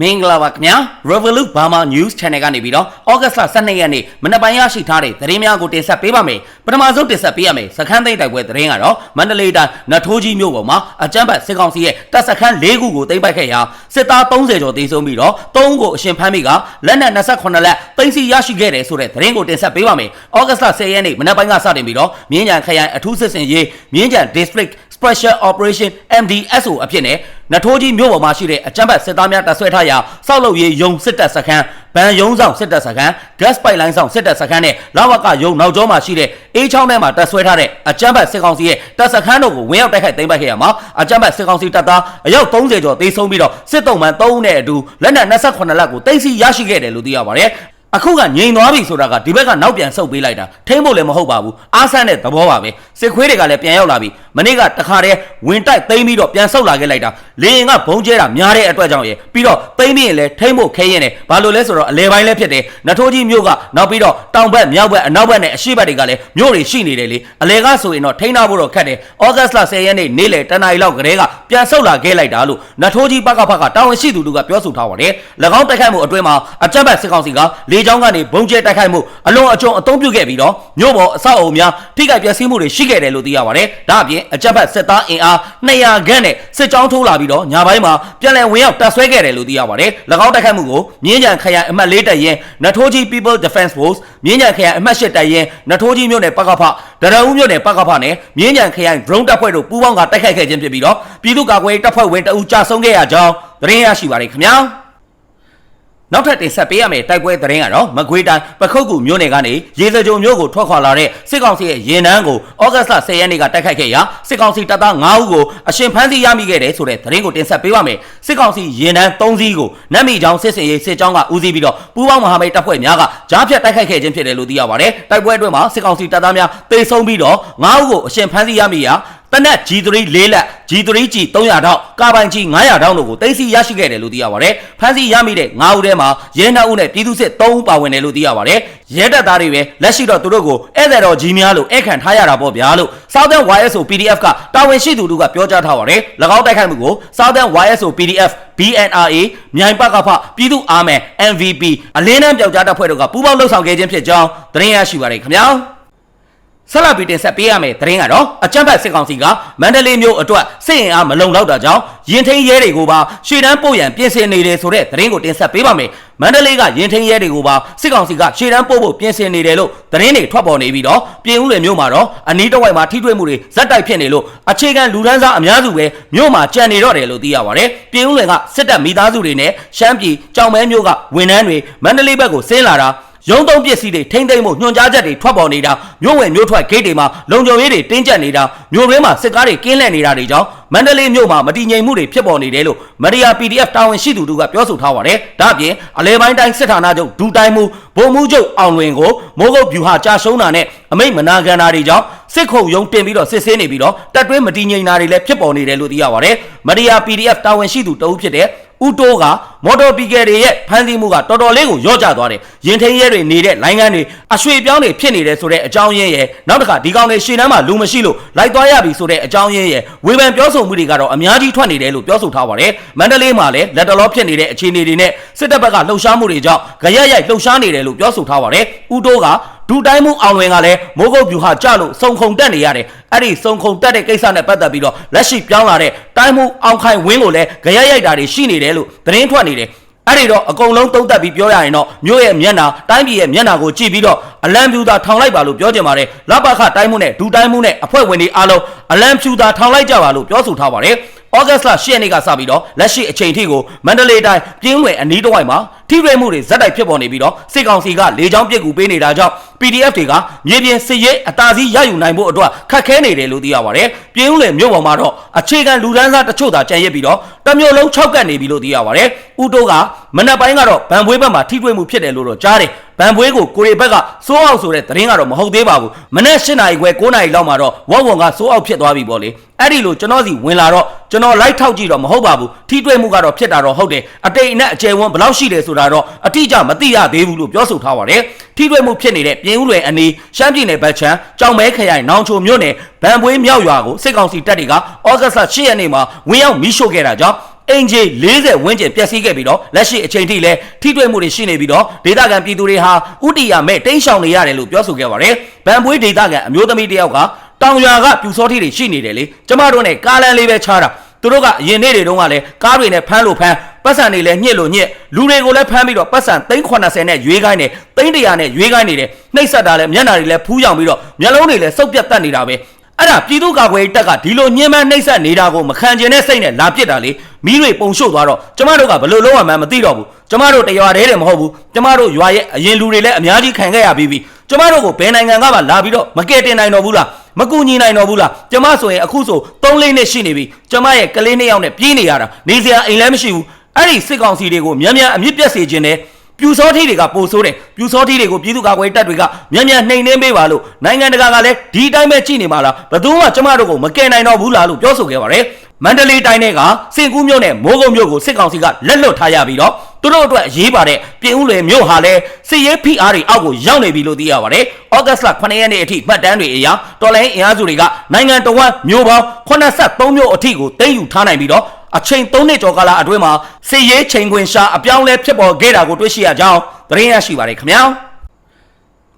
မင်္ဂလာပါခင်ဗျာ Revolut Burma News Channel ကနေပြီးတော့ August 12ရက်နေ့မနက်ပိုင်းရရှိထားတဲ့သတင်းများကိုတင်ဆက်ပေးပါမယ်ပထမဆုံးတင်ဆက်ပေးရမယ်စခန်းသိမ်းတိုက်ပွဲသတင်းကတော့မန္တလေးတိုင်းနတ်ထိုးကြီးမြို့ပေါ်မှာအကြမ်းဖက်စစ်ကောင်စီရဲ့တပ်စခန်း၄ခုကိုသိမ်းပိုက်ခဲ့ရာစစ်သား30ကျော်သေဆုံးပြီးတော့3ဦးကိုအရှင်ဖမ်းမိကလက်နက်28လက်သိမ်းဆီရရှိခဲ့တယ်ဆိုတဲ့သတင်းကိုတင်ဆက်ပေးပါမယ် August 10ရက်နေ့မနက်ပိုင်းကစတင်ပြီးတော့မြင်းကြံခရိုင်အထူးစစ်စင်ရေးမြင်းကြံ District Special Operation MDSO အဖြစ်နဲ့နထိုးကြီးမြို့ပေါ်မှာရှိတဲ့အကြမ်းဖက်စစ်သားများတပ်ဆွဲထားရာစောက်လုပ်ရေးယုံစစ်တပ်စခန်းဗန်ယုံဆောင်စစ်တပ်စခန်း gas pipeline ဆောင်စစ်တပ်စခန်းနဲ့လာဝကယုံနောက်ကျောမှာရှိတဲ့အေးချောင်းထဲမှာတပ်ဆွဲထားတဲ့အကြမ်းဖက်စစ်ကောင်စီရဲ့တပ်စခန်းတို့ကိုဝင်ရောက်တိုက်ခိုက်သိမ်းပိုက်ခဲ့ရမှာအကြမ်းဖက်စစ်ကောင်စီတပ်သားအယောက်30ကျော်သေဆုံးပြီးတော့စစ်တုံးမှန်3ဦးနဲ့အတူလက်နက်28လက်ကိုသိမ်းဆည်းရရှိခဲ့တယ်လို့သိရပါတယ် အခုကငြိမ်သွားပြီဆိုတာကဒီဘက်ကနောက်ပြန်ဆုတ်ပေးလိုက်တာထိမ့်ဖို့လည်းမဟုတ်ပါဘူးအားဆန်းတဲ့သဘောပါပဲစစ်ခွေးတွေကလည်းပြန်ရောက်လာပြီမနေ့ကတခါတည်းဝင်တိုက်သိမ်းပြီးတော့ပြန်ဆုတ်လာခဲ့လိုက်တာလေရင်ကဘုံကျဲတာများတဲ့အတွက်ကြောင့်ရယ်ပြီးတော့သိမ်းပြီးရင်လည်းထိမ့်ဖို့ခဲရင်တယ်ဘာလို့လဲဆိုတော့အလဲပိုင်းလည်းဖြစ်တယ်နထိုးကြီးမြို့ကနောက်ပြီးတော့တောင်ဘက်မြောက်ဘက်အနောက်ဘက်နဲ့အရှေ့ဘက်တွေကလည်းမြို့တွေရှိနေတယ်လေအလဲကဆိုရင်တော့ထိန်းထားဖို့တော့ခက်တယ်ဩဂတ်စ်လ10ရက်နေ့နေ့လယ်တနအီလောက်ကလေးကပြန်ဆုတ်လာခဲ့လိုက်တာလို့နထိုးကြီးပကဖကတာဝန်ရှိသူတို့ကပြောဆိုထားပါတယ်၎င်းတိုက်ခိုက်မှုအတွင်းမှာအကြက်ဘက်စစ်ကောင်စီကလေကြောင်းကနေဘုံကျဲတိုက်ခိုက်မှုအလွန်အကျွံအုံပြုခဲ့ပြီးတော့မြို့ပေါ်အဆောက်အအုံများထိခိုက်ပျက်စီးမှုတွေရှိခဲ့တယ်လို့သိရပါတယ်ဒါအပြင်အကြက်ဘက်စစ်သားအင်အား200ခန့်နဲ့စစ်ကြောင်းထိုးလာပြီးတော့ညပိုင်းမှာပြန်လည်ဝင်ရောက်တပ်ဆွဲခဲ့တယ်လို့သိရပါတယ်၎င်းတိုက်ခိုက်မှုကိုမြင်းကြံခရိုင်အမှတ်၄တပ်ရင်းနထိုးကြီး People Defense Force မြင်းကြံခရိုင်အမှတ်၈တပ်ရင်းနထိုးကြီးမြို့နယ်ပကဖဒရဦးမြို့နယ်ပကဖနဲ့မြင်းကြံခရိုင် drone တပ်ဖွဲ့တို့ပူးပေါင်းကတိုက်ခိုက်ခဲ့ခြင်းဖြစ်ပြီးတော့ပြည်သူ့ကာကွယ်ရေးတပ်ဖွဲ့ဝင်တအူကြာဆုံးခဲ့ရကြောင်းသတင်းရရှိပါတယ်ခင်ဗျာ နောက်ထပ်တင်ဆက်ပေးရမယ့်တိုက်ပွဲသတင်းကတော့မကွေးတိုင်းပခုတ်ကူမြို့နယ်ကနေရေစကြိုမြို့ကိုထွက်ခွာလာတဲ့စစ်ကောင်စီရဲ့ရင်နှန်းကိုဩဂတ်စ်လ10ရက်နေ့ကတိုက်ခိုက်ခဲ့ရာစစ်ကောင်စီတပ်သား9ဦးကိုအရှင်ဖမ်းဆီးရမိခဲ့တယ်ဆိုတဲ့သတင်းကိုတင်ဆက်ပေးပါမယ်စစ်ကောင်စီရင်နှန်း3စီးကိုနတ်မီချောင်းစစ်စင်ရေးစစ်ကြောင်းကဦးစီးပြီးတော့ပူးပေါင်းမဟာမိတ်တပ်ဖွဲ့များကကြားဖြတ်တိုက်ခိုက်ခဲ့ခြင်းဖြစ်တယ်လို့သိရပါတယ်တိုက်ပွဲအတွင်းမှာစစ်ကောင်စီတပ်သားများတေဆုံးပြီးတော့9ဦးကိုအရှင်ဖမ်းဆီးရမိရာ တနက် G3 ၄လက် G3 G 300တောက်ကာပိုင် G 900တောက်တို့ကိုတင်စီရရှိခဲ့တယ်လို့သိရပါတယ်။ဖမ်းဆီးရမိတဲ့9ဦးထဲမှာရဲနှဦးနဲ့ပြည်သူစစ်3ဦးပါဝင်တယ်လို့သိရပါတယ်။ရဲတပ်သားတွေပဲလက်ရှိတော့သူတို့ကိုဧည့်သည်တော်ကြီးများလို့ဧည့်ခံထားရတာပေါ့ဗျာလို့ Southern YSO PDF ကတာဝန်ရှိသူတို့ကပြောကြားထားပါတယ်။၎င်းတိုက်ခိုက်မှုကို Southern YSO PDF BNRA မြိုင်ပကဖပြည်သူ့အာမယ် MVP အလင်းနှံပြောက်ကြားတပ်ဖွဲ့တို့ကပူးပေါင်းလှုပ်ဆောင်ခဲ့ခြင်းဖြစ်ကြောင်းသတင်းရရှိပါတယ်ခင်ဗျာ။ ဆက်လက်ပြီးတင်ဆက်ပေးရမယ့်သတင်းကတော့အကြမ်းဖက်စစ်ကောင်စီကမန္တလေးမြို့အတွက်စစ်ရင်အားမလုံလောက်တာကြောင့်ရင်ထိန်ရဲတွေကိုပါရှေ့တန်းပို့ရန်ပြင်ဆင်နေတယ်ဆိုတဲ့သတင်းကိုတင်ဆက်ပေးပါမယ်။မန္တလေးကရင်ထိန်ရဲတွေကိုပါစစ်ကောင်စီကရှေ့တန်းပို့ဖို့ပြင်ဆင်နေတယ်လို့သတင်းတွေထွက်ပေါ်နေပြီးတော့ပြင်ဦးလွင်မြို့မှာတော့အနီးတစ်ဝိုက်မှာထိတွေ့မှုတွေဇက်တိုက်ဖြစ်နေလို့အခြေခံလူဒန်းစားအများစုပဲမြို့မှာကြံနေတော့တယ်လို့သိရပါတယ်။ပြင်ဦးလွင်ကစစ်တပ်မိသားစုတွေနဲ့ရှမ်းပြည်ကြောင်မဲမြို့ကဝန်ထမ်းတွေမန္တလေးဘက်ကိုဆင်းလာတာ ရုံးသုံးပစ္စည်းတွေထိမ့်သိမ့်မှုညွှန်ကြားချက်တွေထွက်ပေါ်နေတာမြို့ဝင်မြို့ထွက်ဂိတ်တွေမှာလုံခြုံရေးတွေတင်းကျပ်နေတာမြို့ရင်းမှာစစ်ကားတွေကင်းလှည့်နေတာတွေကြောင့်မန္တလေးမြို့မှာမတည်ငြိမ်မှုတွေဖြစ်ပေါ်နေတယ်လို့မရီယာ PDF တာဝန်ရှိသူတို့ကပြောဆိုထားပါတယ်။ဒါ့အပြင်အလဲပိုင်းတိုင်းစစ်ဌာနချုပ်ဒူတိုင်းမှုဗိုလ်မှူးချုပ်အောင်လွင်ကိုမိုးကုတ်ဗျူဟာကြာရှုံးတာနဲ့အမိတ်မနာခံတာတွေကြောင့် စစ်ခုံရုံးတင်ပြီးတော့စစ်ဆေးနေပြီးတော့တပ်တွင်းမတည်ငြိမ်တာတွေလည်းဖြစ်ပေါ်နေတယ်လို့သိရပါတယ်။မရီယာ PDF တာဝန်ရှိသူတအုပ်ဖြစ်တဲ့ဦးတိုးကမော်တော်ပီကယ်တွေရဲ့ဖမ်းဆီးမှုကတော်တော်လေးကိုရော့ကျသွားတယ်။ရင်ထိန်ရဲတွေနေတဲ့လိုင်းကန်းတွေအရွှေပြောင်းတွေဖြစ်နေတယ်ဆိုတဲ့အကြောင်းရင်းရဲ့နောက်တစ်ခါဒီကောင်တွေရှေ့တန်းမှာလူမရှိလို့လိုက်သွားရပြီဆိုတဲ့အကြောင်းရင်းရဲ့ဝေဖန်ပြောဆိုမှုတွေကတော့အများကြီးထွက်နေတယ်လို့ပြောဆိုထားပါတယ်။မန္တလေးမှာလည်းလက်တလောဖြစ်နေတဲ့အခြေအနေတွေနဲ့စစ်တပ်ဘက်ကလှုပ်ရှားမှုတွေကြောင့်ကြရက်ရိုက်လှုပ်ရှားနေတယ်လို့ပြောဆိုထားပါတယ်။ဦးတိုးက ဒူတိုင်းမှုအောင်လွင်ကလည်းမိုးကုတ်ဗျူဟာကြလို့စုံခုံတက်နေရတယ်အဲ့ဒီစုံခုံတက်တဲ့ကိစ္စနဲ့ပတ်သက်ပြီးတော့လက်ရှိပြောင်းလာတဲ့တိုင်းမှုအောင်ခိုင်ဝင်းကိုလည်းကြရက်ရိုက်တာတွေရှိနေတယ်လို့သတင်းထွက်နေတယ်အဲ့ဒီတော့အကုန်လုံးသုံးသပ်ပြီးပြောရရင်တော့မြို့ရဲ့မျက်နှာတိုင်းပြည်ရဲ့မျက်နှာကိုကြည့်ပြီးတော့အလံဖြူသာထောင်လိုက်ပါလို့ပြောကြပါတယ်လပခတိုင်းမှုနဲ့ဒူတိုင်းမှုနဲ့အဖွဲ့ဝင်တွေအားလုံးအလံဖြူသာထောင်လိုက်ကြပါလို့ပြောဆိုထားပါတယ်ဩဂတ်စ်လ10ရက်နေ့ကစပြီးတော့လက်ရှိအချိန်ထိကိုမန္တလေးတိုင်းပြင်းဝင်အနီးတစ်ဝိုက်မှာ ထိရွေမှုတွေဇက်တိုက်ဖြစ်ပေါ်နေပြီးတော့စစ်ကောင်စီကလေကြောင်းပစ်ကူပေးနေတာကြောင့် PDF တွေကမြေပြင်စစ်ရေးအသာစီးရယူနိုင်ဖို့အတွက်ခက်ခဲနေတယ်လို့သိရပါတယ်။ပြင်းဦးလေမြို့ပေါ်မှာတော့အခြေခံလူဒန်းစားတချို့သာကြံရစ်ပြီးတော့တမျိုးလုံး၆ကတ်နေပြီလို့သိရပါတယ်။ဦးတိုးကမနက်ပိုင်းကတော့ဗန်ပွေးဘက်မှာထိတွေ့မှုဖြစ်တယ်လို့တော့ကြားတယ်။ဗန်ပွေးကိုကိုရီဘက်ကစိုးအောင်ဆိုတဲ့သတင်းကတော့မဟုတ်သေးပါဘူး။မနေ့၈နာရီခွဲ9နာရီလောက်မှာတော့ဝေါဝွန်ကစိုးအောင်ဖြစ်သွားပြီပေါ့လေ။အဲ့ဒီလိုကျွန်တော်စီဝင်လာတော့ကျွန်တော်လိုက်ထောက်ကြည့်တော့မဟုတ်ပါဘူး။ထိတွေ့မှုကတော့ဖြစ်တာတော့ဟုတ်တယ်။အတိတ်အနက်အကျယ်ဝန်းဘယ်လောက်ရှိတယ်ဆိုတာတော့အတိအကျမသိရသေးဘူးလို့ပြောဆိုထားပါတယ်။ထိတွေ့မှုဖြစ်နေတဲ့ပြင်းဦးလွယ်အနီးရှမ်းပြည်နယ်ဘက်ချမ်းကြောင်မဲခရိုင်နောင်ချိုမြို့နယ်ဗန်ပွေးမြောက်ရွာကိုစစ်ကောင်စီတပ်တွေကဩဂတ်စ်လ10ရက်နေ့မှာဝင်ရောက်မီးရှို့ခဲ့တာကြောင့်အင်ဂျီ40ဝန်းကျင်ပျက်စီးခဲ့ပြီးတော့လက်ရှိအချိန်ထိလည်းထိတွေ့မှုတွေရှိနေပြီးတော့ဒေသခံပြည်သူတွေဟာဥတီယာမဲ့တိမ်းရှောင်နေရတယ်လို့ပြောဆိုခဲ့ပါတယ်။ဗန်ပွေးဒေသခံအမျိုးသမီးတစ်ယောက်ကတောင်ရွာကပြူစောထီတွေရှိနေတယ်လေကျမတို့နဲ့ကားလန်းလေးပဲချားတာသူတို့ကအရင်နေ့တွေတုန်းကလည်းကားတွေနဲ့ဖမ်းလို့ဖမ်း ပတ်စံတွေလည်းညှစ်လို့ညှစ်လူတွေကိုလည်းဖမ်းပြီးတော့ပတ်စံ380နဲ့ရွေးခိုင်းတယ်300နဲ့ရွေးခိုင်းနေတယ်နှိပ်စက်တာလည်းမျက်နှာတွေလည်းဖူးယောင်ပြီးတော့မျက်လုံးတွေလည်းစုပ်ပြတ်တက်နေတာပဲအဲ့ဒါပြည်သူ့ကာကွယ်ရေးတပ်ကဒီလိုညှဉ်းပန်းနှိပ်စက်နေတာကိုမခံကျင်တဲ့စိတ်နဲ့လာပစ်တာလေမိတွေပုံရှုပ်သွားတော့ကျမတို့ကဘယ်လိုလုပ်ရမှန်းမသိတော့ဘူးကျမတို့တရွာတည်းတည်းမဟုတ်ဘူးကျမတို့ရွာရဲ့အရင်လူတွေလည်းအများကြီးခံခဲ့ရပြီးပြီကျမတို့ကိုဘယ်နိုင်ငံကမှလာပြီးတော့မကယ်တင်နိုင်တော့ဘူးလားမကူညီနိုင်တော့ဘူးလားကျမဆိုရင်အခုဆို3လေးနှစ်ရှိနေပြီကျမရဲ့ကလေးနှစ်ယောက်နဲ့ပြေးနေရတာနေစရာအိမ်လည်းမရှိဘူး အဲ့ဒီစစ်ကောင်စီတွေကိုမြန်မြန်အမြင့်ပြတ်စေခြင်းနဲ့ပြူစောထီတွေကပိုဆိုးတယ်ပြူစောထီတွေကိုပြည်သူ့ကာကွယ်ရေးတပ်တွေကမြန်မြန်နှိမ်နှင်းပေးပါလို့နိုင်ငံတကာကလည်းဒီအတိုင်းပဲကြည့်နေမှာလားဘယ်သူမှကျမတို့ကိုမကယ်နိုင်တော့ဘူးလားလို့ပြောဆိုခဲ့ပါတယ်မန္တလေးတိုင်းကစင်ကူးမြို့နဲ့မိုးကုတ်မြို့ကိုစစ်ကောင်စီကလက်လွတ်ထားရပြီးတော့ သူတို့အတွက်အရေးပါတဲ့ပြင်ဦးလွယ်မြို့ဟာလည်းစစ်ရေးဖိအားတွေအောက်ကိုရောက်နေပြီလို့သိရပါတယ်။ဩဂတ်စ်လ9ရက်နေ့အထိမှတ်တမ်းတွေအရတော်လိုင်းအင်အားစုတွေကနိုင်ငံတော်ဝန်မြို့ပေါင်း83မြို့အထိကိုသိမ်းယူထားနိုင်ပြီးတော့အချိန်3နှစ်ကျော်ကာလအတွင်းမှာစစ်ရေးချိန်ခွင်ရှာအပြောင်းလဲဖြစ်ပေါ်ခဲ့တာကိုတွေ့ရှိရကြောင်းသတင်းရရှိပါတယ်ခင်ဗျာ။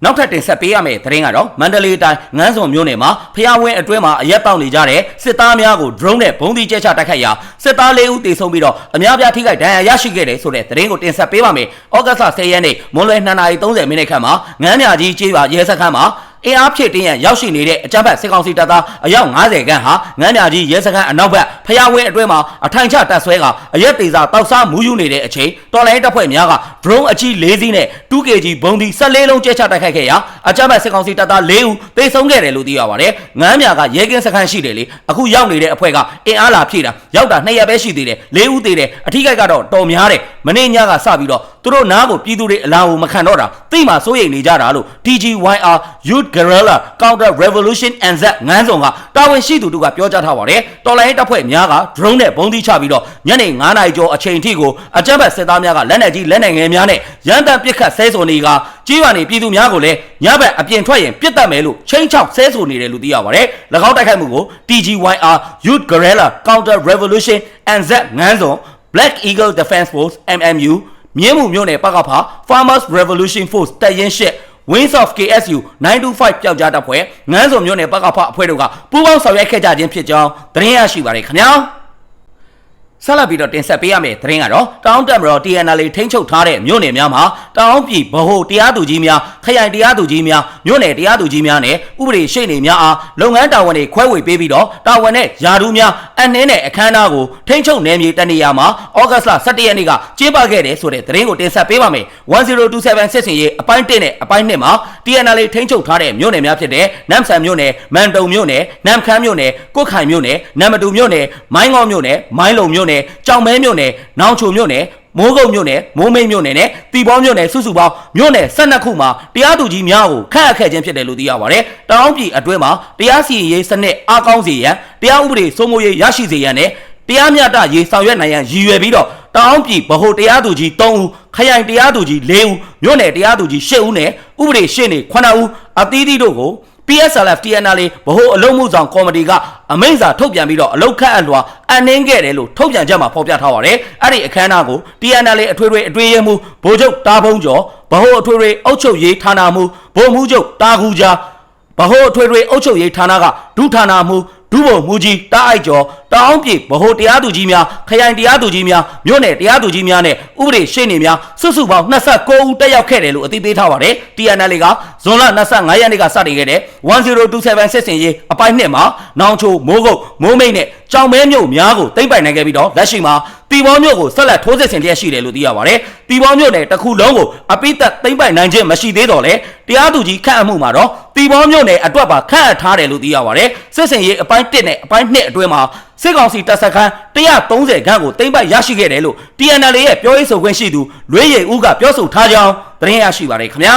နောက်ထပ်တင်ဆက်ပေးရမယ့်သတင်းကတော့မန္တလေးတိုင်းငန်းစုံမြို့နယ်မှာဖျားဝင်းအတွင်းမှာအရက်တောက်နေကြတဲ့စစ်သားများကို drone နဲ့ဘုံဒီကျဲချတိုက်ခိုက်ရာစစ်သား၄ဦးတေဆုံးပြီးတော့အများပြားထိခိုက်ဒဏ်ရာရရှိခဲ့တယ်ဆိုတဲ့သတင်းကိုတင်ဆက်ပေးပါမယ်။ဩဂတ်စ်လ10ရက်နေ့မွန်လွယ်2:30မိနစ်ခန့်မှာငန်းမြကြီးကျေးပါရဲစခန်းမှာ အင်အားဖြည့်တင်းရန်ရောက်ရှိနေတဲ့အကြမ်းဖက်စစ်ကောင်စီတပ်သားအယောက်90ခန့်ဟာငမ်းမြကြီးရဲစခန်းအနောက်ဘက်ဖျားဝင်းအတွင်းမှာအထိုင်ချတပ်ဆွဲကအရက်သေးစာတောက်စားမူးယူနေတဲ့အချိန်တော်လိုင်းတပ်ဖွဲ့များက drone အကြီး၄စီးနဲ့ 2kg ဘုံဒီ14လုံးကျဲချတိုက်ခိုက်ခဲ့ရာအကြမ်းဖက်စစ်ကောင်စီတပ်သား၄ဦးသေဆုံးခဲ့တယ်လို့သိရပါတယ်။ငမ်းမြကရဲကင်းစခန်းရှိတယ်လေအခုရောက်နေတဲ့အဖွဲ့ကအင်အားလာဖြည့်တာရောက်တာ2ရက်ပဲရှိသေးတယ်၄ဦးသေးတယ်အထိခိုက်ကတော့တော်များတယ်မနေ့ညကစပြီးတော့ သူတို့နားကိုပြည်သူတွေအလားကိုမခံတော့တာသိမှစိုးရိမ်နေကြတာလို့ TGYR Youth Guerrilla Counter Revolution NZ ငန်းစုံကတာဝန်ရှိသူတို့ကပြောကြားထားပါတယ်တော်လိုင်းတပ်ဖွဲ့များက drone နဲ့ဘုံသီးချပြီးတော့ညနေ9နာရီကျော်အချိန်ထိကိုအကြမ်းဖက်စစ်သားများကလက်နက်ကြီးလက်နက်ငယ်များနဲ့ရန်တမ်းပစ်ခတ်ဆဲဆိုနေကကြီးပါနေပြည်သူများကိုလည်းညဘက်အပြင်ထွက်ရင်ပြစ်တတ်မယ်လို့ချိန်ချောက်ဆဲဆိုနေတယ်လို့သိရပါတယ်၎င်းတိုက်ခိုက်မှုကို TGYR Youth Guerrilla Counter Revolution NZ ငန်းစုံ Black Eagle Defense Force MMU မြင်းမှုမြို့နယ်ပကဖာ Farmers Revolution Force တပ်ရင်းရှစ် Wings of KSU 925ပျောက်ကြားတပ်ဖွဲ့ငန်းစုံမြို့နယ်ပကဖအဖွဲ့တို့ကပူးပေါင်းဆောင်ရွက်ခဲ့ကြခြင်းဖြစ်ကြောင်းသတင်းရရှိပါရခင်ဗျာဆက်လက်ပြီးတော့တင်ဆက်ပေးရမယ့်သတင်းကတော့တောင်းတက်မတော် TNL ထိန်းချုပ်ထားတဲ့မြို့နယ်များမှာတောင်းပြည်ဗဟိုတရားသူကြီးများခရိုင်တရားသူကြီးများမြို့နယ်တရားသူကြီးများနဲ့ဥပဒေရှိနေများအားလုပ်ငန်းတာဝန်တွေခွဲဝေပေးပြီးတော့တာဝန်နဲ့ယာဒူးများအနှင်းနဲ့အခမ်းအနားကိုထိန်းချုပ်နယ်မြေတနေရာမှာဩဂတ်စ်လ17ရက်နေ့ကကျင်းပခဲ့တယ်ဆိုတဲ့သတင်းကိုတင်ဆက်ပေးပါမယ်1027စစ်စင်ရေးအပိုင်း1နဲ့အပိုင်း2မှာ TNL ထိန်းချုပ်ထားတဲ့မြို့နယ်များဖြစ်တဲ့နမ်ဆန်မြို့နယ်မန်တုံမြို့နယ်နမ်ခမ်းမြို့နယ်ကုတ်ခိုင်မြို့နယ်နမ်မတူမြို့နယ်မိုင်းငေါမြို့နယ်မိုင်းလုံမြို့နယ်ကြောင်မဲမြို့နယ်နောင်ချိုမြို့နယ် မိုးကုတ်မြို့နယ်မိုးမိတ်မြို့နယ်နဲ့တီပေါမြို့နယ်စုစုပေါင်းမြို့နယ်12ခုမှာတရားသူကြီးများကိုခန့်အပ်ခဲ့ခြင်းဖြစ်တယ်လို့သိရပါတယ်။တောင်ပြည်အတွင်းမှာတရားစီရင်ရေးစနစ်အားကောင်းစေရန်တရားဥပဒေစိုးမိုးရေးရရှိစေရန်နဲ့တရားမျှတရေးဆောင်ရွက်နိုင်ရန်ရည်ရွယ်ပြီးတော့တောင်ပြည်ဗဟိုတရားသူကြီး3ဦးခရိုင်တရားသူကြီး4ဦးမြို့နယ်တရားသူကြီး8ဦးနဲ့ဥပဒေရှင်းနေ9ဦးအသီးသီးတို့ကို PSLF TNL ဗဟိုအလုံးမှုဆောင်ကော်မတီကအမိန့်စာထုတ်ပြန်ပြီးတော့အလုတ်ခတ်အပ်လွှာအနှင်းခဲ့တယ်လို့ထုတ်ပြန်ချက်မှာဖော်ပြထားပါတယ်။အဲ့ဒီအခမ်းအနားကို TNL အထွေထွေအတွေ့အမှုဗိုလ်ချုပ်တာဖုံးကျော်ဗဟိုအထွေထွေအုပ်ချုပ်ရေးဌာနမှဗိုလ်မှူးချုပ်တာကူဂျာဗဟိုအထွေထွေအုပ်ချုပ်ရေးဌာနကဒုဌာနမှ ဒုဗိုလ်မှူးကြီးတားအိုက်ကျော်တောင်းပြေဗဟိုတရားသူကြီးများခရိုင်တရားသူကြီးများမြို့နယ်တရားသူကြီးများနဲ့ဥပဒေရှင်းနေများစုစုပေါင်း29ဦးတက်ရောက်ခဲ့တယ်လို့အသိပေးထားပါတယ် TNL ကဇွန်လ25ရက်နေ့ကစတင်ခဲ့တဲ့1027စစ်စင်ရေးအပိုင်း2မှာနောင်ချိုမိုးကုတ်မိုးမိတ်နဲ့ကြောင်မဲမြို့များကိုတိမ့်ပိုင်နိုင်ခဲ့ပြီးတော့လက်ရှိမှာ တီဘောမြို့ကိုဆက်လက်ထိုးစစ်ဆင်လျက်ရှိတယ်လို့သိရပါတယ်တီဘောမြို့နယ်တစ်ခုလုံးကိုအပိသက်တိမ့်ပိုင်နိုင်ခြင်းမရှိသေးတော့လေတရားသူကြီးခန့်အမှုမှာတော့တီဘောမြို့နယ်အတွက်ပါခန့်အပ်ထားတယ်လို့သိရပါတယ်စစ်စင်ရေးအပိုင်း1နဲ့အပိုင်း2အတွင်းမှာစစ်ကောင်စီတပ်စခန်း130ခန်းကိုတိမ့်ပိုက်ရရှိခဲ့တယ်လို့ TNL ရဲ့ပြောရေးဆိုခွင့်ရှိသူလွေးရည်ဦးကပြောဆိုထားကြောင်းသတင်းရရှိပါတယ်ခင်ဗျာ